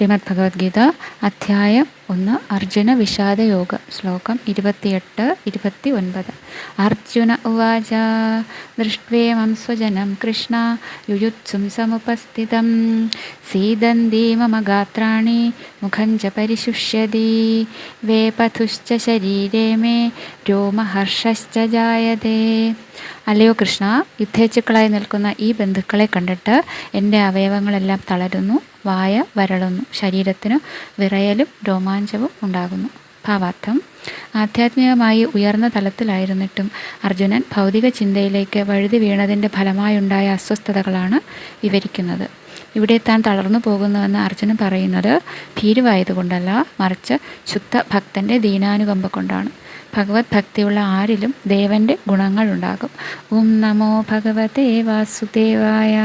ശ്രീമദ് ഭഗവത്ഗീത അധ്യായം ഒന്ന് അർജുന വിഷാദയോഗ ശ്ലോകം ഇരുപത്തിയെട്ട് ഇരുപത്തി ഒൻപത് അർജുന ഉവാച ദൃഷ്ട്വേമം സ്വജനം കൃഷ്ണ യുയുത്സും സമുപസ്ഥിതം. സീദന്തി മമ ഗാത്രാണി മുഖം ച പരിശുഷ്യതി. വേപഥുശ്ച ശരീരേ മേ രോമഹർഷശ്ച ജായതേ. അല്ലയോ കൃഷ്ണ യുദ്ധേച്ചുക്കളായി നിൽക്കുന്ന ഈ ബന്ധുക്കളെ കണ്ടിട്ട് എന്റെ അവയവങ്ങളെല്ലാം തളരുന്നു. വായ വരളുന്നു. ശരീരത്തിന് വിറയലും രോമാഞ്ചവും ഉണ്ടാകുന്നു. ഭാവാർത്ഥം. ആധ്യാത്മികമായി ഉയർന്ന തലത്തിലായിരുന്നിട്ടും അർജുനൻ ഭൗതിക ചിന്തയിലേക്ക് വഴുതി വീണതിന്റെ ഫലമായുണ്ടായ അസ്വസ്ഥതകളാണ് വിവരിക്കുന്നത്. ഇവിടെ താൻ തളർന്നു പോകുന്നുവെന്ന് അർജുനൻ പറയുന്നത് ഭീരുവായതുകൊണ്ടല്ല മറിച്ച് ശുദ്ധ ഭക്തന്റെ ദീനാനുകമ്പ കൊണ്ടാണ്. ഭഗവത് ഭക്തിയുള്ള ആരിലും ദേവന്റെ ഗുണങ്ങളുണ്ടാകും. ഓം നമോ ഭഗവതേ വാസുദേവായ